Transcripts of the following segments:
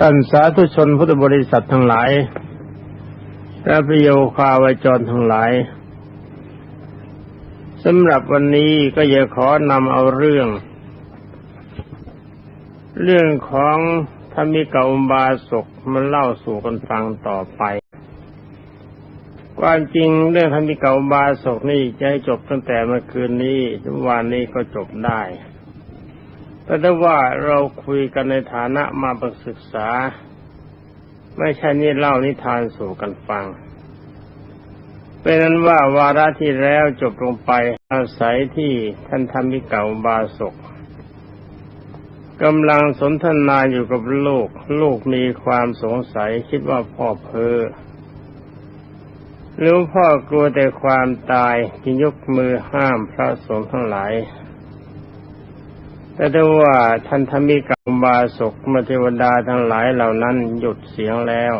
ท่านสาธุชนพุทธบริษัททั้งหลายและประโยคาวจรทั้งหลายสำหรับวันนี้ก็จะขอนำเอาเรื่อง เรื่องของธรรมิกาอุบาสกมาเล่าสู่กันฟังต่อไป ความจริงเรื่องธรรมิกาอุบาสกนี่จะให้จบตั้งแต่เมื่อคืนนี้ทุกวันนี้ก็จบได้ แต่ถ้ว่าเราคุยกันในฐานะมาประศึกษา ไม่ใช่นี่เล่านิทานสู่กันฟัง เป็นนั้นว่าวาระที่แล้วจบลงไปอาศัยที่ท่านธรรมิกาอุบาสกกำลังสนทนาอยู่กับลูก ลูกมีความสงสัยคิดว่าพ่อเพอหรือพ่อกลัวแต่ความตายจึงยกมือห้ามพระสงฆ์ทั้งหลาย แต่ถ้ว่าท่านธรรมิกาบาศกมเทวดาทั้งหลายเหล่านั้นหยุดเสียงแล้ว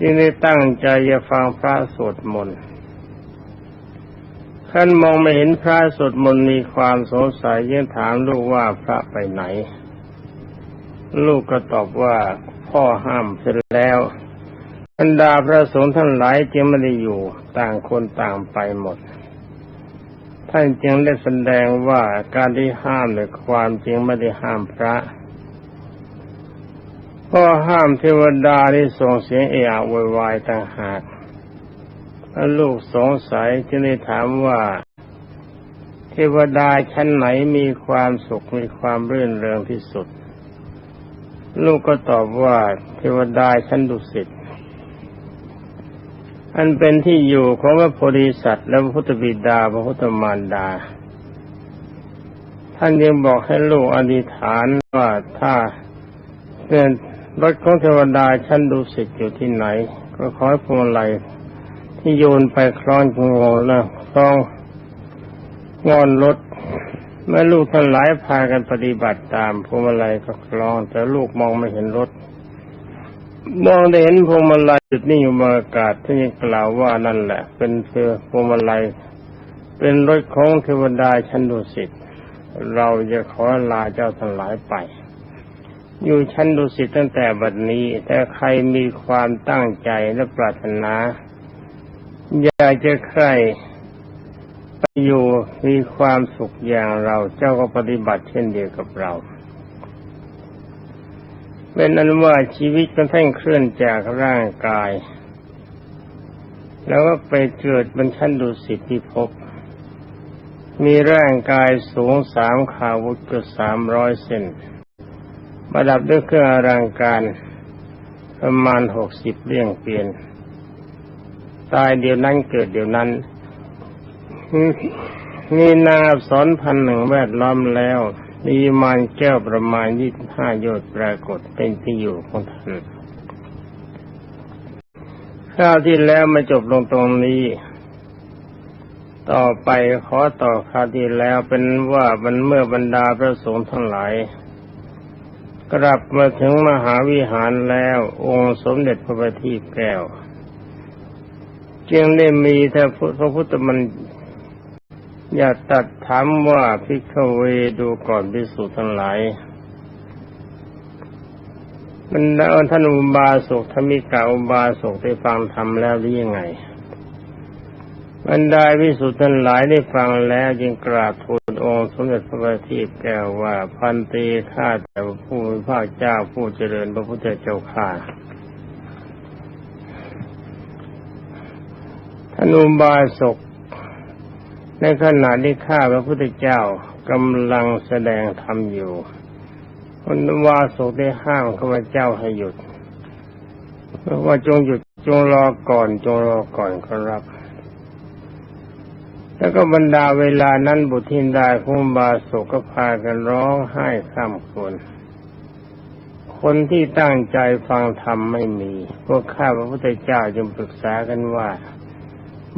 จึงได้ตั้งใจจะฟังพระสวดมนต์ท่านมองไม่เห็นพระสวดมนต์มีความสงสัยยังถามลูกว่าพระไปไหน ลูกก็ตอบว่าพ่อห้ามเสร็จแล้วบรรดาพระสงฆ์ทั้งหลายจึงไม่ได้อยู่ต่างคนต่างไปหมด ท่านจึงได้แสดงว่าการที่ห้ามในความจริงไม่ได้ห้ามพระก็ห้ามเทวดาที่ส่งเสียงเอะอะโวยวายต่างหากลูกสงสัยจึงได้ถามว่า เทวดาชั้นไหนมีความสุขมีความรื่นเริงที่สุด ลูกก็ตอบว่าเทวดาชั้นดุสิต อันเป็นที่อยู่ของพระโพธิสัตว์และพระพุทธบิดาพระพุทธมารดา ท่านยังบอกให้ลูกอธิษฐานว่าถ้าเป็นรถของเทวดาชั้นดุสิตอยู่ที่ไหน ก็ขอให้พวงมาลัยที่โยนไปคล้องงอแล้วคล้องงอนรถเมื่อลูกทั้งหลายพากันปฏิบัติตามพวงมาลัยก็คล้อง แต่ลูกมองไม่เห็นรถ มองได้เห็นพวงมาลัยจุดนี้อยู่บนอากาศที่ยังกล่าวว่านั่นแหละ เป็นเพื่อพวงมาลัย เป็นรถของเทวดาชั้นดุสิตเราจะขอลาเจ้าทั้งหลายไป อยู่ชั้นดุสิตตั้งแต่บัดนี้ แต่ใครมีความตั้งใจและปรารถนา อยากจะใครไปอยู่มีความสุขอย่างเราเจ้าก็ปฏิบัติเช่นเดียวกับเรา เป็นอันว่าชีวิตของท่านเคลื่อนจากร่างกาย แล้วก็ไปเกิดบนชั้นดุสิตที่พบมีร่างกายสูงสามขาวุธก็สามร้อยเซนประดับด้วยเครื่องอลังการประมาณหกสิบเลี่ยงเปลี่ยน ตายเดียวนั้นเกิดเดียวนั้นมีนางอักษรพันหนึ่งแวดล้อมแล้ว มีมานแก้วประมาณยี่สิบห้าโยชน์ปรากฏเป็นที่อยู่ของท่านข้าวที่แล้วมาจบลงตรงนี้ ต่อไปขอต่อข้าวที่แล้วเป็นว่าบรรเมื่อบรรดาพระสงฆ์ทั้งหลาย กลับมาถึงมหาวิหารแล้ว องค์สมเด็จพระบัณฑิตแก้ว จึงได้มีแต่พระพุทธมัน อย่าตัดถามว่าพิกเวดูก่อนพิสูจน์ทั้งหลายบรรดาท่านอุบาสกธรรมิกาอุบาสกได้ฟังธรรมแล้วหรือยังไงบรรดาวิสุทธ์ทั้งหลายได้ฟังแล้วจึงกราบทูลองค์สมเด็จพระบัณฑิตแก้วว่าพันตีข้าแต่ผู้มีพระเจ้าผู้เจริญพระพุทธเจ้าข้าท่านอุบาสก ในขณะที่ข้าพระพุทธเจ้ากำลังแสดงธรรมอยู่คนวาสกได้ห้ามข้าพเจ้าให้หยุดเพราะว่าจงหยุดจงรอก่อน จงรอก่อนครับ แล้วก็บรรดาเวลานั้นบุตรทินดาคุมบาสกก็พากันร้องไห้ข้ามคนคนที่ตั้งใจฟังธรรมไม่มี พวกข้าพระพุทธเจ้าจึงปรึกษากันว่า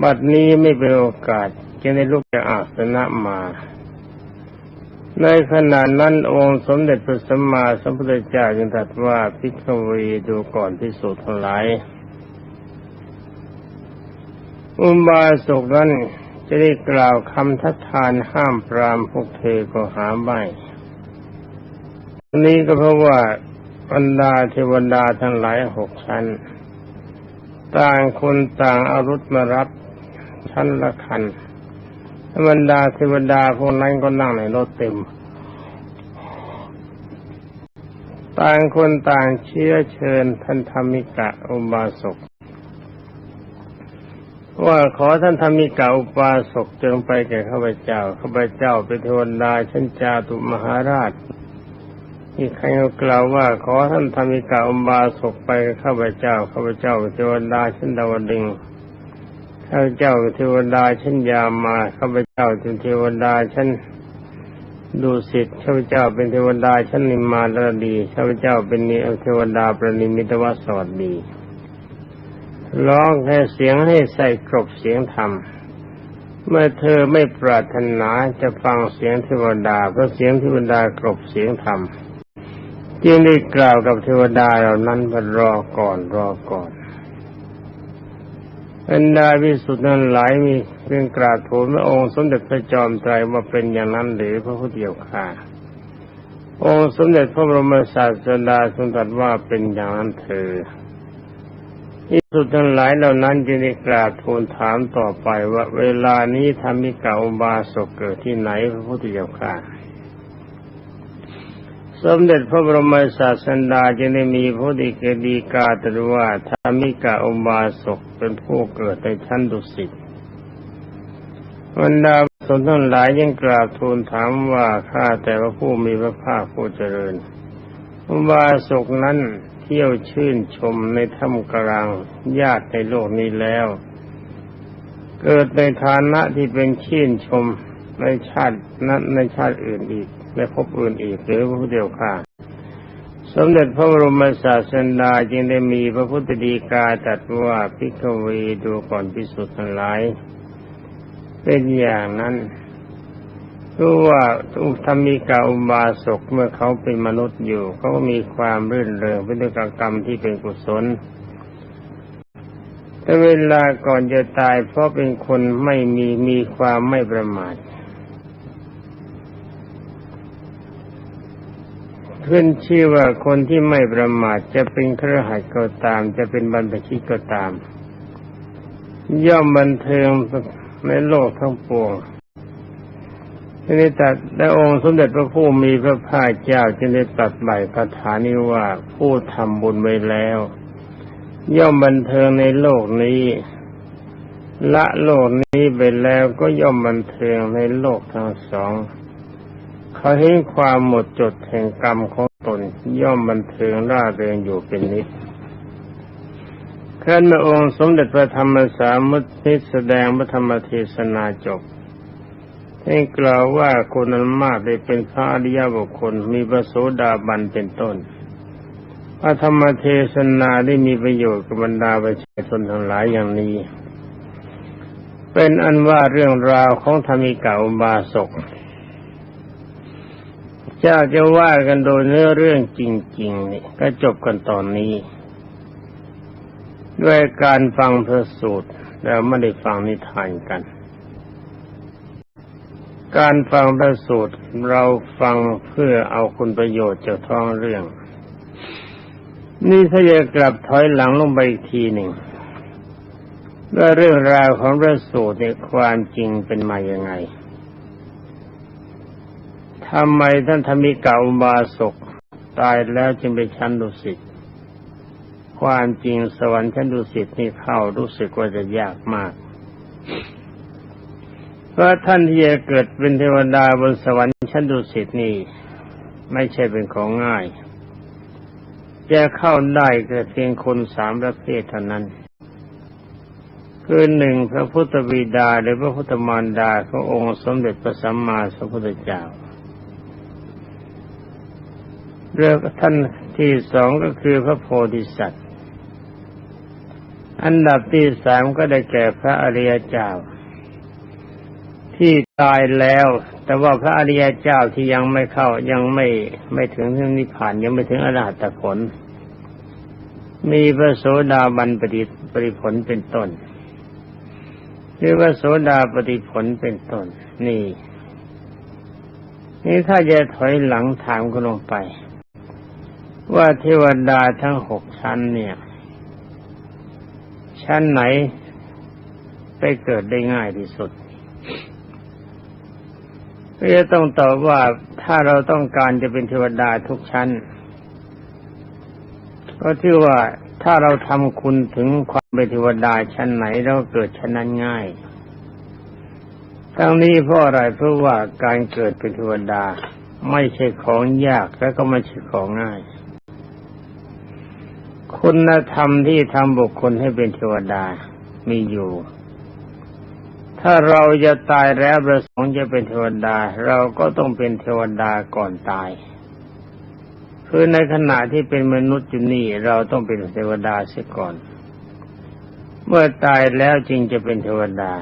บัดนี้ไม่เป็นโอกาส จะได้ลุกจากอาสนะมา ในขณะนั้นองค์สมเด็จพระสัมมาสัมพุทธเจ้าจึงตรัสว่าพิกเวดูก่อนพิสูจน์ทั้งหลายอุบาสกนั้นจะได้กล่าวคำทัดทานห้ามปรามพวกเธอก็หาไม่นี้ก็เพราะว่าบรรดาเทวดาทั้งหลายหกชั้น ต่างคนต่างอารถมารับชั้นละคัน บรรดาเทวดาพวกนั้นก็นั่งในรถเต็ม ต่างคนต่างเชื้อเชิญท่านธรรมิกะอุบาสกว่าขอท่านธรรมิกาอุปาสกจงไปแก่ข้าพเจ้าข้าพเจ้าเป็นเทวดาชั้นจาตุมหาราชอีกใครก็กล่าวว่าขอท่านธรรมิกาอุบาสกไปกับข้าพเจ้าข้าพเจ้าเป็นเทวดาชั้นดาวดึงส์ ข้าเจ้าเทวดาชั้นยามาข้าพเจ้าเป็นเทวดาชั้นดูสิทธิ์ข้าพเจ้าเป็นเทวดาชั้นนิมมานรดีข้าพเจ้าเป็นนิเทวดาประนิมิตวสวัสดีร้องแค่เสียงให้ใส่กรบเสียงธรรม เมื่อเธอไม่ปรารถนาจะฟังเสียงเทวดาเพราะเสียงเทวดากรบเสียงธรรม จึงได้กล่าวกับเทวดาเหล่านั้นว่ารอก่อนรอก่อน บรรดาวิสุทธิ์นั้นหลายมีเพียงกราบทูลพระองค์สมเด็จพระจอมไตรว่าเป็นอย่างนั้นหรือพระพุทธเจ้าค่ะ องค์สมเด็จพระบรมศาสดาทรงตรัสว่าเป็นอย่างนั้นเธอที่สุดทั้งหลายเหล่านั้นจึงได้กราบทูลถามต่อไปว่าเวลานี้ธรรมิกาอุบาสกเกิดที่ไหนพระพุทธเจ้าค่ะ สมเด็จพระบรมศาสดาจึงได้มีพระดิเกดีกาตรัสว่าธรรมิกาอุบาสกเป็นผู้เกิดในชั้นดุสิตบรรดาสนทั้งหลายยังกราบทูลถามว่าข้าแต่ว่าผู้มีพระภาคผู้เจริญอุบาสกนั้นเที่ยวชื่นชมในถ้ำกลางญาติในโลกนี้แล้ว เกิดในฐานะที่เป็นชื่นชมในชาตินั้นในชาติอื่นอีก ในภพอื่นอีกหรือพระพุทธเจ้าค่ะ สมเด็จพระบรมศาสดาจึงได้มีพระพุทธดีกาตรัสว่าพิกเวดูก่อนพิสุทธิ์ทั้งหลาย เป็นอย่างนั้นรู้ว่าอุธรรมิกาอุบาสกเมื่อเขาเป็นมนุษย์อยู่ เขาก็มีความรื่นเริงเป็นด้วยกรรมที่เป็นกุศล แต่เวลาก่อนจะตายเพราะเป็นคนไม่มีมีความไม่ประมาท ขึ้นชื่อว่าคนที่ไม่ประมาทจะเป็นครหัสก็ตาม จะเป็นบรรพชิตก็ตาม ย่อมบันเทิงในโลกทั้งปวงทีนี้ตัดและองค์สมเด็จพระผู้มีพระภาคเจ้าจึงได้ตัดใบคาถานี้ว่าผู้ทำบุญไว้แล้ว ย่อมบันเทิงในโลกนี้ ละโลกนี้ไปแล้วก็ย่อมบันเทิงในโลกทั้งสอง เขาเห็นความหมดจดแห่งกรรมของตนย่อมบันเทิงร่าเริงอยู่เป็นนิดขั้นพระองค์สมเด็จพระธรรมสามุทิแสดงพระธรรมเทศนาจบให้กล่าวว่าคนนั้นมากได้เป็นพระอริยบุคคลมีพระโสดาบันเป็นต้นพระธรรมเทศนาได้มีประโยชน์กับบรรดาประชาชนทั้งหลายอย่างนี้ เป็นอันว่าเรื่องราวของธรรมิกาอุบาสก เจ้าจะว่ากันโดยเนื้อเรื่องจริง ๆ นี่ก็จบกันตอนนี้ ด้วยการฟังพระสูตรแล้วไม่ได้ฟังนิทานกัน การฟังพระสูตรเราฟังเพื่อเอาคุณประโยชน์จากท้องเรื่อง นี่ถ้าจะกลับถอยหลังลงไปอีกทีหนึ่งว่าเรื่องราวของพระสูตรในความจริงเป็นมาอย่างไง ทำไมท่านธรรมิกาอุบาสกตายแล้วจึงไปชั้นดุสิตความจริงสวรรค์ชั้นดุสิตนี่เข้ารู้สึกว่าจะยากมาก เพราะท่านที่จะเกิดเป็นเทวดาบนสวรรค์ชั้นดุสิตนี่ไม่ใช่เป็นของง่าย จะเข้าได้ก็เพียงคนสามประเภทเท่านั้นคือหนึ่งพระพุทธบิดาหรือพระพุทธมารดาขององค์สมเด็จพระสัมมาสัมพุทธเจ้า เรื่องท่านที่สองก็คือพระโพธิสัตว์ อันดับที่สามก็ได้แก่พระอริยเจ้า ที่ตายแล้ว แต่ว่าพระอริยเจ้าที่ยังไม่เข้ายังไม่ไม่ถึงนิพพานยังไม่ถึงอรหัตผล มีพระโสดาบันปฏิปฏิผลเป็นต้นหรือว่าโสดาปฏิผลเป็นต้นนี่นี่ถ้าจะถอยหลังถามกันลงไป ว่าเทวดาทั้งหกชั้นเนี่ย ชั้นไหนไปเกิดได้ง่ายที่สุดก็จะต้องตอบว่าถ้าเราต้องการจะเป็นเทวดาทุกชั้น ก็ที่ว่าถ้าเราทำคุณถึงความเป็นเทวดาชั้นไหนเราเกิดชั้นนั้นง่าย ทั้งนี้เพราะอะไรเพราะว่าการเกิดเป็นเทวดา ไม่ใช่ของยากและก็ไม่ใช่ของง่าย คุณธรรมที่ทำบุคคลให้เป็นเทวดามีอยู่ ถ้าเราจะตายแล้วประสงค์จะเป็นเทวดา เราก็ต้องเป็นเทวดาก่อนตายคือในขณะที่เป็นมนุษย์อยู่นี่เราต้องเป็นเทวดาเสียก่อน เมื่อตายแล้วจึงจะเป็นเทวดา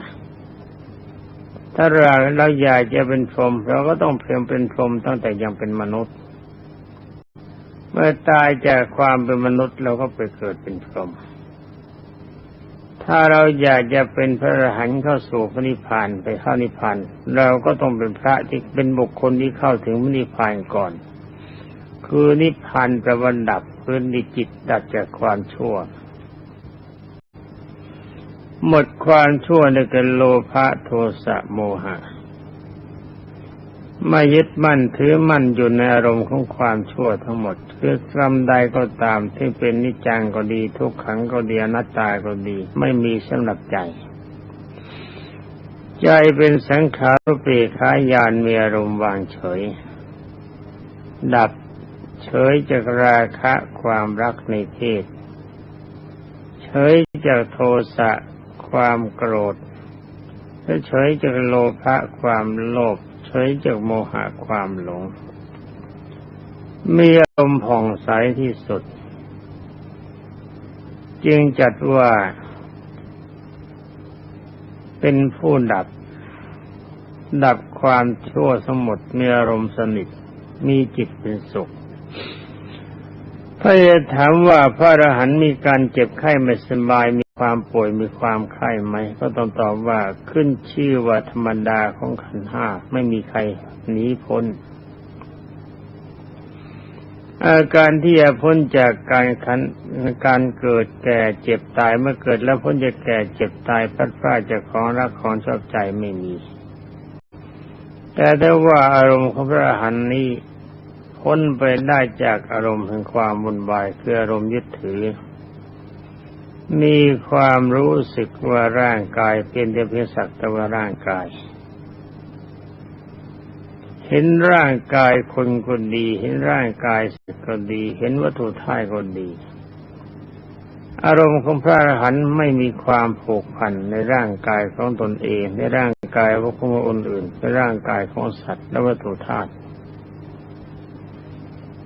ถ้าเราเราอยากจะเป็นพรหมเราก็ต้องเพียงเป็นพรหมตั้งแต่ยังเป็นมนุษย์ เมื่อตายจากความเป็นมนุษย์เราก็ไปเกิดเป็นพรหมถ้าเราอยากจะเป็นพระอรหันต์เข้าสู่พระนิพพานไปเข้านิพพานเราก็ต้องเป็นพระที่เป็นบุคคลที่เข้าถึงพระนิพพานก่อน คือนิพพานประวันดับคือนิจิตดับจากความชั่ว หมดความชั่วในกันโลภะโทสะโมหะ ไม่ยึดมั่นถือมั่นอยู่ในอารมณ์ของความชั่วทั้งหมดคือกรรมใดก็ตามที่เป็นนิจจังก็ดีทุกขังก็ดีอนัตตาก็ดี ไม่มีสำหรับใจ ใจเป็นสังขารเปรขายานมีอารมณ์วางเฉย ดับเฉยจากราคะความรักในเพศ เฉยจากโทสะความโกรธและเฉยจากโลภะความโลภ ยจากโมหะความหลง มีอารมณ์ผ่องใสที่สุด จึงจัดว่า เป็นผู้ดับ ดับความชั่วสมดมีอารมณ์สนิท มีจิตเป็นสุขถ้าจะถามว่าพระอรหันต์มีการเจ็บไข้ไม่สบายมี ความป่วยมีความไข้ไหม ก็ต้องตอบว่าขึ้นชื่อว่าธรรมดาของขันห้าไม่มีใครหนีพ้น อาการที่จะพ้นจากการขันการเกิดแก่เจ็บตายเมื่อเกิดแล้วพ้นจากแก่เจ็บตายพัดพรากจากของรักของชอบใจไม่มี แต่ถ้าว่าอารมณ์ของพระหันนี้พ้นไปได้จากอารมณ์แห่งความวุ่นวายคืออารมณ์ยึดถือ มีความรู้สึกว่าร่างกายเป็นเพียงสักแต่ว่าร่างกาย เห็นร่างกายคนก็ดี เห็นร่างกายสัตว์ก็ดี เห็นวัตถุท่ายก็ดี อารมณ์ของพระอรหันต์ไม่มีความผูกพันในร่างกายของตนเอง ในร่างกายของคนอื่น ในร่างกายของสัตว์และวัตถุธาตุ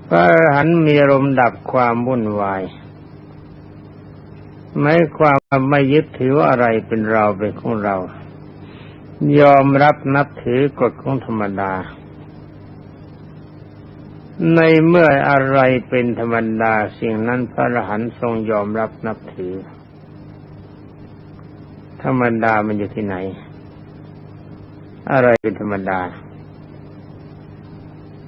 พระอรหันต์มีอารมณ์ดับความวุ่นวาย หมายความไม่ยึดถือว่าอะไรเป็นเราเป็นของเรา ยอมรับนับถือกฎของธรรมดา ในเมื่ออะไรเป็นธรรมดาสิ่งนั้นพระอรหันต์ทรงยอมรับนับถือ ธรรมดามันอยู่ที่ไหน อะไรเป็นธรรมดา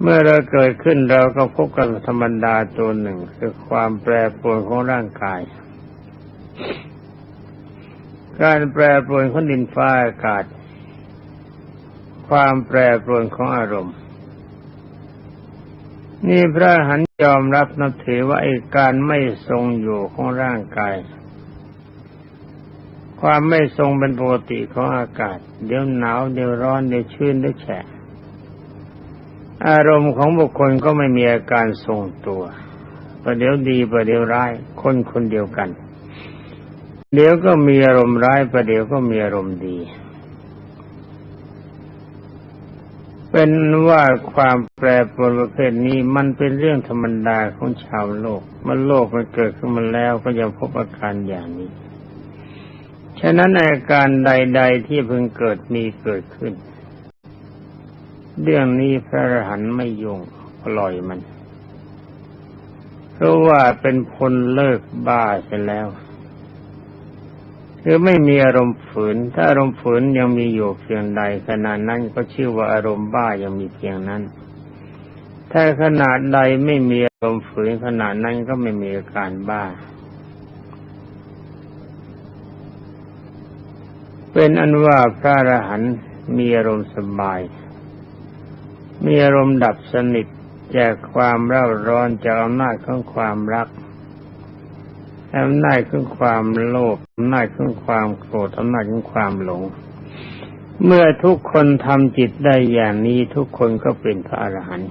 เมื่อเราเกิดขึ้นเราก็พบกับธรรมดาตัวหนึ่ง คือความแปรปรวนของร่างกาย การแปรปรวนของดินฟ้าอากาศ ความแปรปรวนของอารมณ์ นี่พระหันยอมรับนับถือว่าไอ้การไม่ทรงอยู่ของร่างกาย ความไม่ทรงเป็นปกติของอากาศ เดี๋ยวหนาวเดี๋ยวร้อนเดี๋ยวชื้นเดี๋ยวแฉะอารมณ์ของบุคคลก็ไม่มีอาการทรงตัวประเดี๋ยวดีประเดี๋ยวร้าย คนคนเดียวกัน เดี๋ยวก็มีอารมณ์ร้ายประเดี๋ยวก็มีอารมณ์ดี เป็นว่าความแปรปรวนประเภทนี้มันเป็นเรื่องธรรมดาของชาวโลก มันโลกมันเกิดขึ้นมาแล้วก็ยังพบอาการอย่างนี้ ฉะนั้นอาการใด ๆ ที่เพิ่งเกิดมีเกิดขึ้น เรื่องนี้พระอรหันต์ไม่ยุ่งปล่อยมัน เพราะว่าเป็นพลเลิกบ้าเสียแล้ว คือไม่มีอารมณ์ฝืน ถ้าอารมณ์ฝืนยังมีอยู่เพียงใดขณะนั้นก็ชื่อว่าอารมณ์บ้ายังมีเพียงนั้น ถ้าขนาดใดไม่มีอารมณ์ฝืนขนาดนั้นก็ไม่มีอาการบ้า เป็นอันว่าพระอรหันต์มีอารมณ์สบาย มีอารมณ์ดับสนิทจากความเร่าร้อนจากอำนาจของความรัก อำนาจของความโลภอำนาจของความโกรธอำนาจของความหลง เมื่อทุกคนทำจิตได้อย่างนี้ทุกคนก็เป็นพระอรหันต์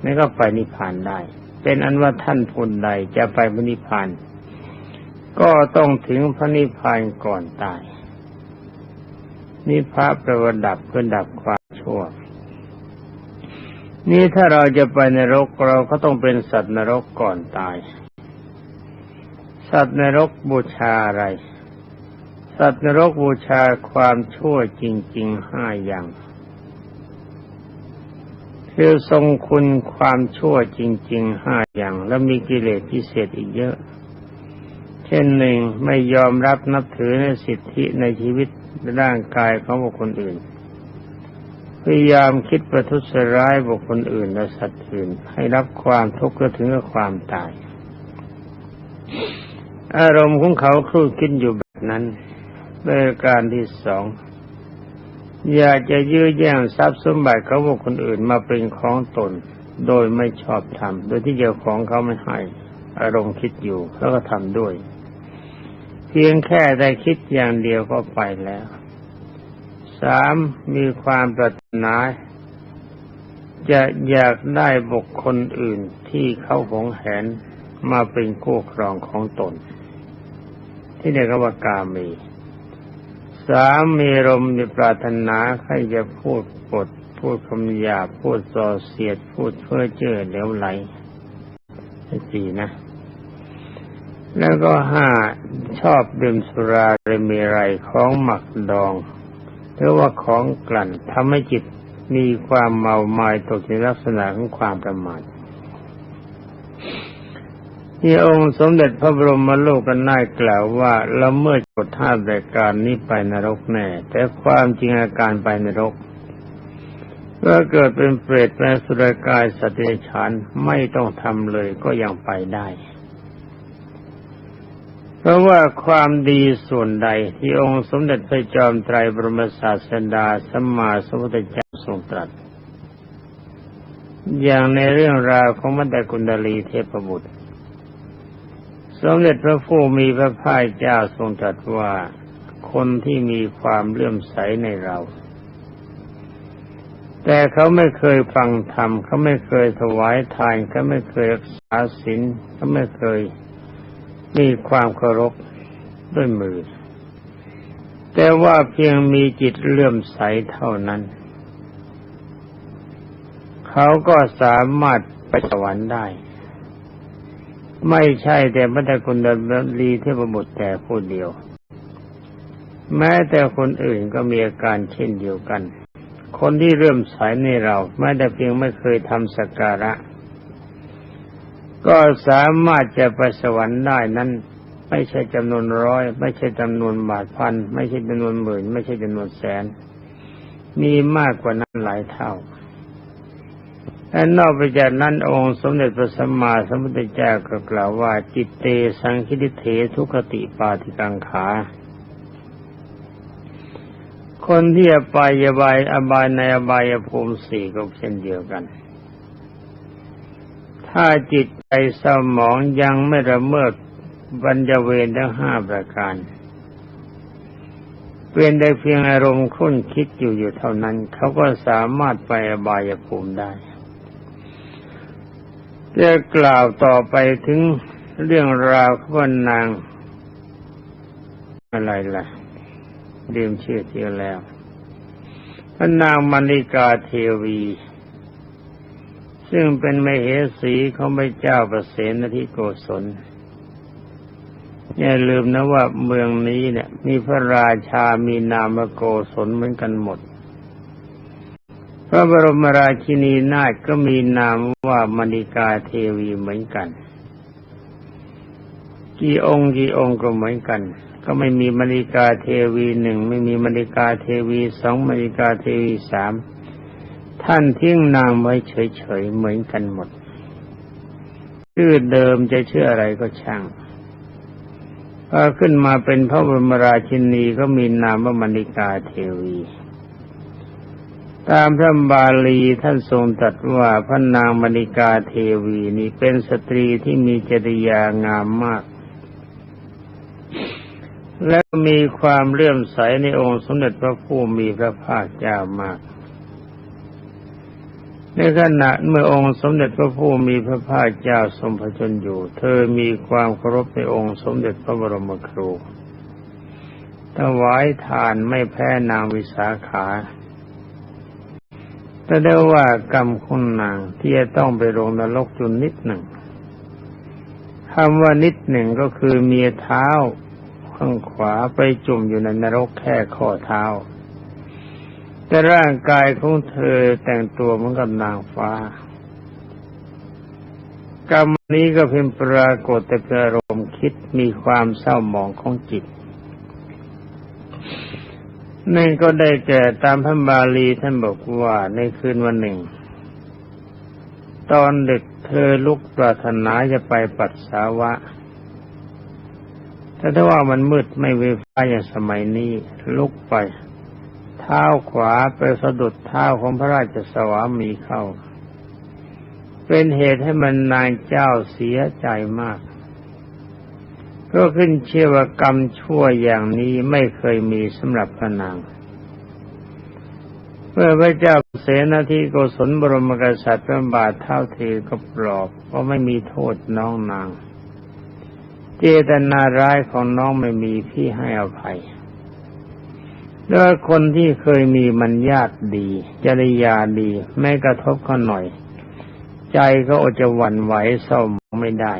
ไม่ก็ไปนิพพานได้ เป็นอันว่าท่านผู้ใดจะไปพระนิพพาน ก็ต้องถึงพระนิพพานก่อนตาย นิพพานประวดับเพื่อดับความชั่วนี่ถ้าเราจะไปในรกเราก็ต้องเป็นสัตว์นรกก่อนตาย สัตว์นรกบูชาอะไร สัตว์นรกบูชาความชั่วจริงๆห้าอย่างคือทรงคุณความชั่วจริงๆห้าอย่าง แล้วมีกิเลสพิเศษอีกเยอะ เช่นหนึ่งไม่ยอมรับนับถือในสิทธิในชีวิตร่างกายของบุคคลอื่น พยายามคิดประทุษร้ายบุคคลอื่นและสัตว์อื่น ให้รับความทุกข์ก็ถึงกับความตาย อารมณ์ของเขาครู่คิดอยู่แบบนั้นเป็นการที่สองอยากจะยื้อแย่งทรัพย์สมบัติของบุคคลอื่นมาเป็นของตน โดยไม่ชอบทำโดยที่เจ้าของเขาไม่ให้ อารมณ์คิดอยู่แล้วก็ทำด้วย เพียงแค่ได้คิดอย่างเดียวก็ไปแล้วสามมีความปรารถนาจะอยากได้บุคคลอื่นที่เขาหงแหนมาเป็นคู่ครองของตน ที่เรียกว่ากามี สามมีลมณ์มีปรารถนาใครจะพูดปด พูดคำหยาบพูดส่อเสียด พูดเพ้อเจ้อเหลวไหลสี่นะ แล้วก็ห้าชอบดื่มสุราเรมีไรของหมักดอง หรือว่าของกลั่นทำให้จิตมีความเมาหมายตกในลักษณะของความประมาท ที่องค์สมเด็จพระบรมโลกนาถกล่าวว่าละเมิดกฎห้ารายการนี้ไปนรกแน่ แต่ความจริงอาการไปนรกเมื่อเกิดเป็นเปรตเป็นสุรกายสตว์เดรันไม่ต้องทำเลยก็ยังไปได้ เพราะว่าความดีส่วนใดที่องค์สมเด็จพระจอมไตรบรมศาสดาสัมมาสัมพุทธเจ้าทรงตรัส อย่างในเรื่องราวของมัตตกุณดลีเทพบุตร สมเด็จพระผู้มีพระภาคเจ้าทรงตรัสว่าคนที่มีความเลื่อมใสในเรา แต่เขาไม่เคยฟังธรรมเขาไม่เคยถวายทานเขาไม่เคยรักษาศีลเขาไม่เคยมีความเคารพด้วยมือ แต่ว่าเพียงมีจิตเลื่อมใสเท่านั้น เขาก็สามารถไปสวรรค์ได้ ไม่ใช่แต่พระตะคุณดลีเทพบุตรแต่ผู้เดียว แม้แต่คนอื่นก็มีอาการเช่นเดียวกัน คนที่เริ่อมใสในเราแม้แต่เพียงไม่เคยทำสักการะ ก็สามารถจะไปสวรรค์ได้นั้น ไม่ใช่จำนวนร้อย ไม่ใช่จำนวนบาทพัน ไม่ใช่จำนวนหมื่น ไม่ใช่จำนวนแสน มีมากกว่านั้นหลายเท่า และนอกไปจากนั้นองค์สมเด็จพระสัมมาสัมพุทธเจ้าก็กล่าวว่า จิตเตสังคิติเถทุคติปาติกังขา คนที่อบายบายอบายในอบายภูมิสี่ก็เช่นเดียวกัน ถ้าจิตใจสมองยังไม่ระเมิดบรรจเวรทั้งห้าประการเป็นได้เพียงอารมณ์คุ้นคิดอยู่อยู่เท่านั้น เขาก็สามารถไปอบายภูมิได้ จะกล่าวต่อไปถึงเรื่องราวของนาง อะไรล่ะดื่มชื่อเทียแล้วพระนางมณิกาเทวี ซึ่งเป็นมเหสีของพระเจ้าประเสนทิโกศลอย่าลืมนะว่าเมืองนี้เนี่ย มีพระราชามีนามโกศลเหมือนกันหมด พระบรมราชินีนาถก็มีนามว่ามณิกาเทวีเหมือนกัน กี่องค์กี่องค์ก็เหมือนกัน ก็ไม่มีมณิกาเทวีหนึ่งไม่มีมณิกาเทวีสองมณิกาเทวีสามท่านทิ้งนามไว้เฉยๆเหมือนกันหมดชื่อเดิมจะชื่ออะไรก็ช่างพอขึ้นมาเป็นพระบรมราชินีก็มีนามว่ามณิกาเทวี ตามพระบาลีท่านทรงตรัสว่าพระนางมณิกาเทวีนี้เป็นสตรีที่มีจริยางามมาก และมีความเลื่อมใสในองค์สมเด็จพระผู้มีพระภาคเจ้ามาก ในขณะเมื่อองค์สมเด็จพระผู้มีพระภาคเจ้าทรงพระชนอยู่ เธอมีความเคารพในองค์สมเด็จพระบรมครูถวายทานไม่แพ้นางวิสาขา แต่ได้ว่ากรรมคุณนางที่จะต้องไปลงนรกจุนนิดหนึ่งคำว่านิดหนึ่งก็คือมีเท้าข้างขวาไปจุ่มอยู่ในนรกแค่ข้อเท้า แต่ร่างกายของเธอแต่งตัวเหมือนกับนางฟ้ากรรมนี้ก็เป็นปรากฏแต่เป็นอารมณ์คิดมีความเศร้าหมองของจิต นั่นก็ได้แก่ตามพระบาลีท่านบอกว่าในคืนวันหนึ่ง ตอนดึกเธอลุกปรารถนาจะไปปัสสาวะ แต่ถ้าว่ามันมืดไม่มีไฟอย่างสมัยนี้ ลุกไป เท้าขวาไปสะดุดเท้าของพระราชสวามีเข้า เป็นเหตุให้มันนางเจ้าเสียใจมาก ก็ขึ้นเชื่อว่ากรรมชั่วอย่างนี้ไม่เคยมีสำหรับพระนางเมื่อพระเจ้าเสนาธิโกศลบรมกษัตริย์พระบาทเท่าเทก็ปลอบเพราะไม่มีโทษน้องนาง เจตนาร้ายของน้องไม่มีพี่ให้อภัยแล้วยคนที่เคยมีมันญาติดี จริยาดี ไม่กระทบเขาหน่อย ใจก็อดจะหวั่นไหวเศร้าหมองไม่ได้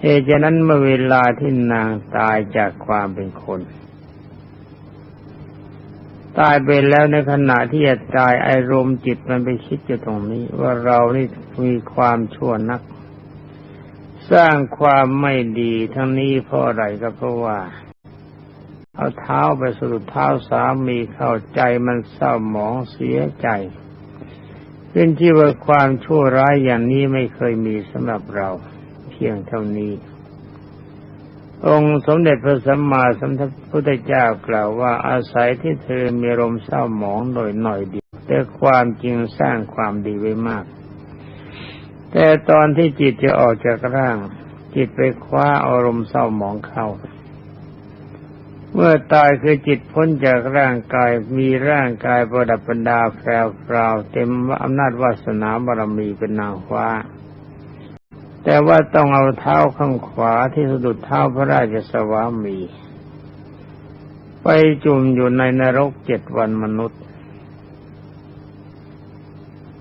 เหตุฉะนั้นเมื่อเวลาที่นางตายจากความเป็นคน ตายไปแล้วในขณะที่จะตายอารมณ์จิตมันไปคิดอยู่ตรงนี้ ว่าเรานี่มีความชั่วนัก สร้างความไม่ดีทั้งนี้เพราะอะไรก็เพราะว่า เอาเท้าไปสะดุดเท้าสามีเข้าใจมันเศร้าหมองเสียใจขึ้นที่ว่าความชั่วร้ายอย่างนี้ไม่เคยมีสำหรับเรา พียงเท่านี้ องค์สมเด็จพระสัมมาสัมพุทธเจ้ากล่าวว่าอาศัยที่เธอมีลมเศร้าหมองหน่อยหน่อยเดียวแต่ความจริงสร้างความดีไว้มาก แต่ตอนที่จิตจะออกจากร่าง จิตไปคว้าอารมณ์เศร้าหมองเข้าเมื่อตายคือจิตพ้นจากร่างกายมีร่างกายประดับประดาแพรวๆเต็มอำนาจวาสนาบารมีเป็นนางฟ้า แต่ว่าต้องเอาเท้าข้างขวาที่สะดุดเท้าพระราชสวามี ไปจุ่มอยู่ในนรกเจ็ดวันมนุษย์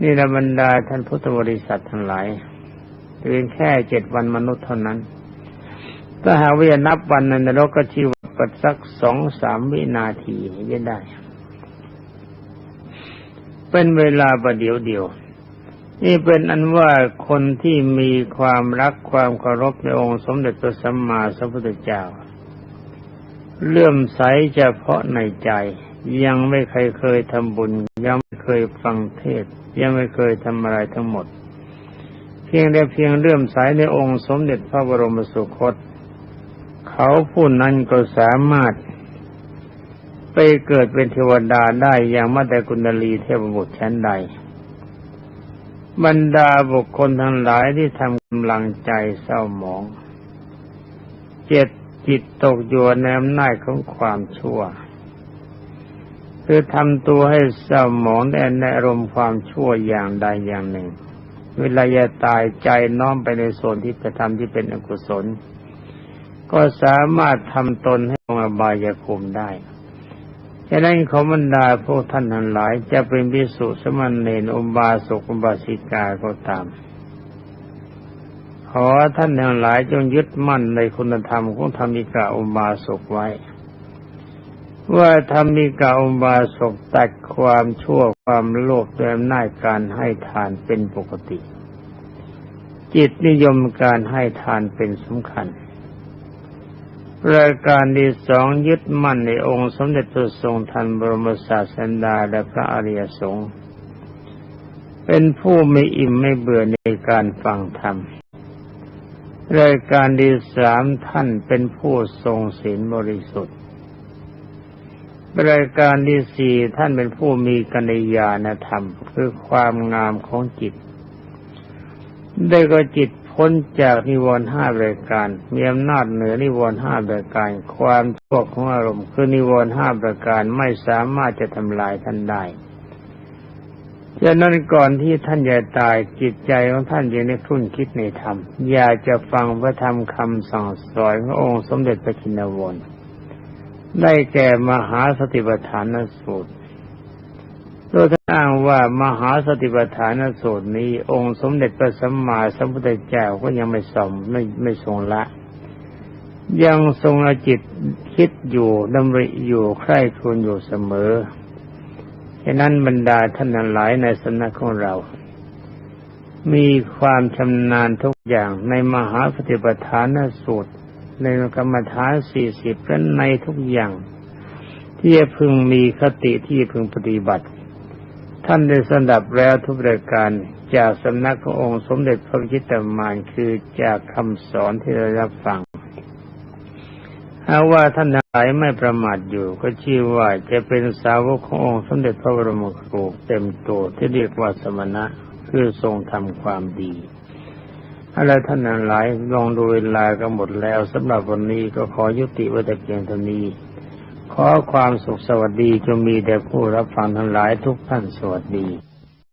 นี่นะบรรดาท่านพุทธบริษัททั้งหลายเพียงแค่เจ็ดวันมนุษย์เท่านั้น ถ้าหากว่านับวันในนรกก็ชีวปัดสักสองสามวินาทีจะได้ เป็นเวลาประเดียวเดียว นี่เป็นอันว่าคนที่มีความรักความเคารพในองค์สมเด็จพระสัมมาสัมพุทธเจ้า เลื่อมใสเฉพาะในใจ ยังไม่เคยเคยทำบุญ ยังไม่เคยฟังเทศ ยังไม่เคยทำอะไรทั้งหมด เพียงแต่เพียงเลื่อมใสในองค์สมเด็จพระบรมสุคต เขาผู้นั้นก็สามารถ ไปเกิดเป็นเทวดาได้อย่างมาแต่กุณลีเทพบุตรชั้นใด บรรดาบุคคลทั้งหลายที่ทำกำลังใจเศร้าหมอง เจ็ดจิตตกอยู่ในอำนาจของความชั่ว คือทำตัวให้เศร้าหมองในในอารมณ์ความชั่วอย่างใดอย่างหนึ่ง เวลาจะตายใจน้อมไปในส่วนที่ไปทำที่เป็นอกุศล ก็สามารถทำตนให้ลงอบายภูมิได้ ฉะนั้นขอบรรดาพวกท่านทั้งหลาย จะเป็นพิสุสมณเณรอุบาสกอุบาสิกาก็ตาม ขอท่านทั้งหลายจงยึดมั่นในคุณธรรมของธรรมิกาอุบาสกไว้ ว่าธรรมิกาอุบาสกตัดความชั่วความโลภด้วยอำนาจการให้ทานเป็นปกติ จิตนิยมการให้ทานเป็นสำคัญ รายการที่สองยึดมั่นในองค์สมเด็จพระทรงทันบรมศาสดาและพระอริยสงฆ์เป็นผู้ไม่อิ่มไม่เบื่อในการฟังธรรม รายการที่สามท่านเป็นผู้ทรงศีลบริสุทธิ์ รายการที่สี่ท่านเป็นผู้มีกัญญาณธรรม คือความงามของจิต ได้ก็จิต พ้นจากนิวรณ์ห้ารายการ มีอำนาจเหนือนิวรณ์ห้ารายการ ความชั่วของอารมณ์คือนิวรณ์ห้าประการไม่สามารถจะทำลายท่านได้ฉะนั้นก่อนที่ท่านจะตายจิตใจของท่านยังได้ครุ่นคิดในธรรม อยากจะฟังพระธรรมคำสั่งสอนขององค์สมเด็จพระจินวรได้แก่มหาสติปัฏฐานสูตร โดยท่านอ้างว่ามหาสติปัฏฐานสูตรนี้ องค์สมเด็จพระสัมมาสัมพุทธเจ้าก็ยังไม่สมไม่ไม่ทรงละ ยังทรงอจิตคิดอยู่ดำริอยู่ใคร่ครวญอยู่เสมอฉะนั้นบรรดาท่านหลายในสำนักของเรา มีความชำนาญทุกอย่างในมหาปฏิปทานสูตร ในกรรมฐานสี่สิบและในทุกอย่าง ที่จะพึงมีคติที่พึงปฏิบัติ ท่านได้สดับแล้วทุกรายการจากสำนักขององค์สมเด็จพระจิตตมานคือจากคำสอนที่เรารับฟังถ้าว่าท่านหลายไม่ประมาทอยู่ ก็ชื่อว่าจะเป็นสาวกขององค์สมเด็จพระบรมครูเต็มตัวที่เรียกว่าสมณะคือทรงทำความดีอะไรท่านหลายลองดูเวลาก็หมดแล้วสำหรับวันนี้ก็ขอยุติไว้แต่เพียงเท่านี้ ขอความสุขสวัสดีจงมีแด่ผู้รับฟังทั้งหลายทุกท่านสวัสดี